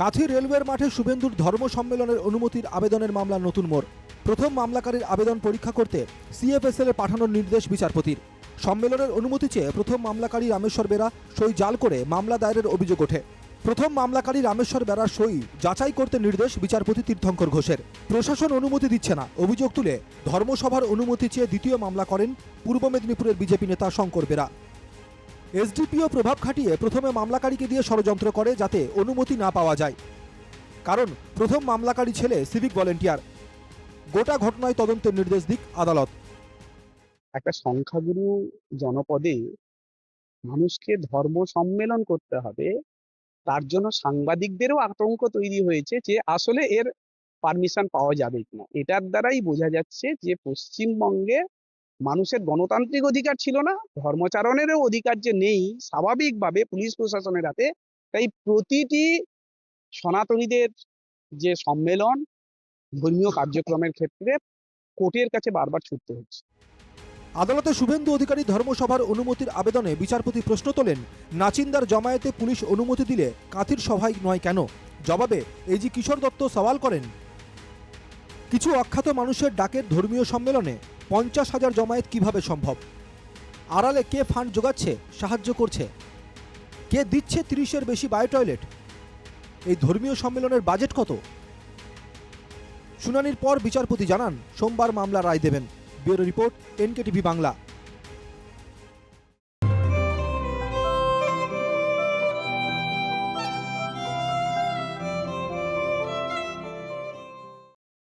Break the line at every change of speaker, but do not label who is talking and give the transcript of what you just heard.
কাথি রেলওয়ের মাঠে শুভেন্দুর ধর্ম সম্মেলনের অনুমতির আবেদনের মামলা নতুন মোড়। প্রথম মামলাকারীর আবেদন পরীক্ষা করতে সিএফএসএল পাঠানোর নির্দেশ বিচারপতির। সম্মেলনের অনুমতি চেয়ে প্রথম মামলাকারী রামেশ্বর বেরা সই জাল করে মামলা দায়েরের অভিযোগ ওঠে। প্রথম মামলাকারী রামেশ্বর বেরার সই যাচাই করতে নির্দেশ বিচারপতি তীর্থঙ্কর ঘোষের। প্রশাসন অনুমতি দিচ্ছে না। অভিযোগ তুলে ধর্মসভার অনুমতি চেয়ে দ্বিতীয় মামলা করেন পূর্ব মেদিনীপুরের বিজেপি নেতা শঙ্কর বেরা। এসডিপিও প্রভাব খাটিয়ে প্রথমে মামলাকারীকে দিয়ে ষড়যন্ত্র করে যাতে অনুমতি না পাওয়া যায়। কারণ, প্রথম মামলাকারী ছেলে সিভিক ভলেন্টিয়ার। গোটা ঘটনায় তদন্তের নির্দেশ দিক আদালত।
একটা সংখ্যাগুরু জনপদে মানুষকে ধর্ম সম্মেলন করতে হবে, তার জন্য সাংবাদিকদেরও আতঙ্ক তৈরি হয়েছে যে আসলে এর পারমিশন পাওয়া যাবে কিনা। এটার দ্বারাই বোঝা যাচ্ছে যে পশ্চিমবঙ্গে মানুষের গণতান্ত্রিক অধিকার ছিল না, ধর্মচারণেরও অধিকার যে নেই, স্বাভাবিকভাবে পুলিশ প্রশাসনের হাতে তাই প্রতিটি সনাতনীদের যে সম্মেলন, ধর্মীয় কার্যক্রমের ক্ষেত্রে কোর্টের কাছে বারবার ছুটতে হচ্ছে।
আদালতে শুভেন্দু অধিকারী ধর্মসভার অনুমতির আবেদনে বিচারপতি প্রশ্ন তোলেন, নাচিন্দার জমায়েতে পুলিশ অনুমতি দিলে কাথির সভায় নয় কেন? জবাবে এজি কিশোর দত্ত সওয়াল করেন কিছু অখ্যাত মানুষের ডাকের ধর্মীয় সম্মেলনে পঞ্চাশ হাজার জমায়েত কীভাবে সম্ভব? আড়ালে কে ফান্ড যোগাচ্ছে, সাহায্য করছে? কে দিচ্ছে তিরিশের বেশি বায়ো টয়লেট এই ধর্মীয় সম্মেলনের বাজেট কত? শুনানির পর বিচারপতি জানান, সোমবার মামলা রায় দেবেন। Bureau report, NKTV Bangla.